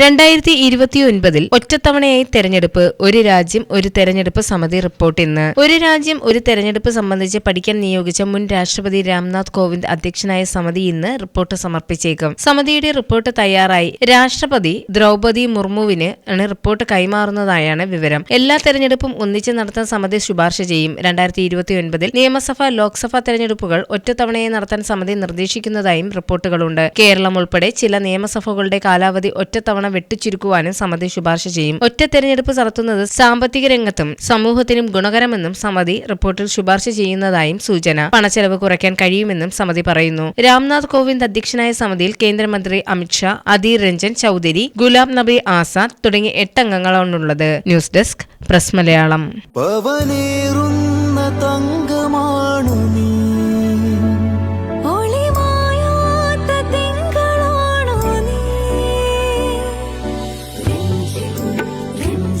രണ്ടായിരത്തി ഇരുപത്തിയൊൻപതിൽ ഒറ്റത്തവണയായി തെരഞ്ഞെടുപ്പ് ഒരു രാജ്യം ഒരു തെരഞ്ഞെടുപ്പ് സമിതി റിപ്പോർട്ട് ഇന്ന്. ഒരു രാജ്യം ഒരു തെരഞ്ഞെടുപ്പ് സംബന്ധിച്ച് പഠിക്കാൻ നിയോഗിച്ച മുൻ രാഷ്ട്രപതി രാംനാഥ് കോവിന്ദ് അധ്യക്ഷനായ സമിതി ഇന്ന് റിപ്പോർട്ട് സമർപ്പിച്ചേക്കും. സമിതിയുടെ റിപ്പോർട്ട് തയ്യാറായി രാഷ്ട്രപതി ദ്രൗപദി മുർമുവിന് ആണ് റിപ്പോർട്ട് കൈമാറുന്നതായാണ് വിവരം. എല്ലാ തെരഞ്ഞെടുപ്പും ഒന്നിച്ച് നടത്താൻ സമിതി ശുപാർശ ചെയ്യും. രണ്ടായിരത്തി ഇരുപത്തിയൊൻപതിൽ നിയമസഭ ലോക്സഭാ തെരഞ്ഞെടുപ്പുകൾ ഒറ്റത്തവണയായി നടത്താൻ സമിതി നിർദ്ദേശിക്കുന്നതായും റിപ്പോർട്ടുകളുണ്ട്. കേരളം ഉൾപ്പെടെ ചില നിയമസഭകളുടെ കാലാവധി ഒറ്റത്തവണ വെട്ടിച്ചുരുക്കുവാനും സമിതി ശുപാർശ ചെയ്യും. ഒറ്റ തെരഞ്ഞെടുപ്പ് നടത്തുന്നത് സാമ്പത്തിക രംഗത്തും സമൂഹത്തിനും ഗുണകരമെന്നും സമിതി റിപ്പോർട്ടിൽ ശുപാർശ ചെയ്യുന്നതായും സൂചന. പണച്ചെലവ് കുറയ്ക്കാൻ കഴിയുമെന്നും സമിതി പറയുന്നു. രാംനാഥ് കോവിന്ദ് അധ്യക്ഷനായ സമിതിയിൽ കേന്ദ്രമന്ത്രി അമിത്ഷാ അധീർ രഞ്ജൻ ചൌധരി ഗുലാം നബി ആസാദ് തുടങ്ങിയ എട്ട് അംഗങ്ങളാണുള്ളത് news desk press Malayalam.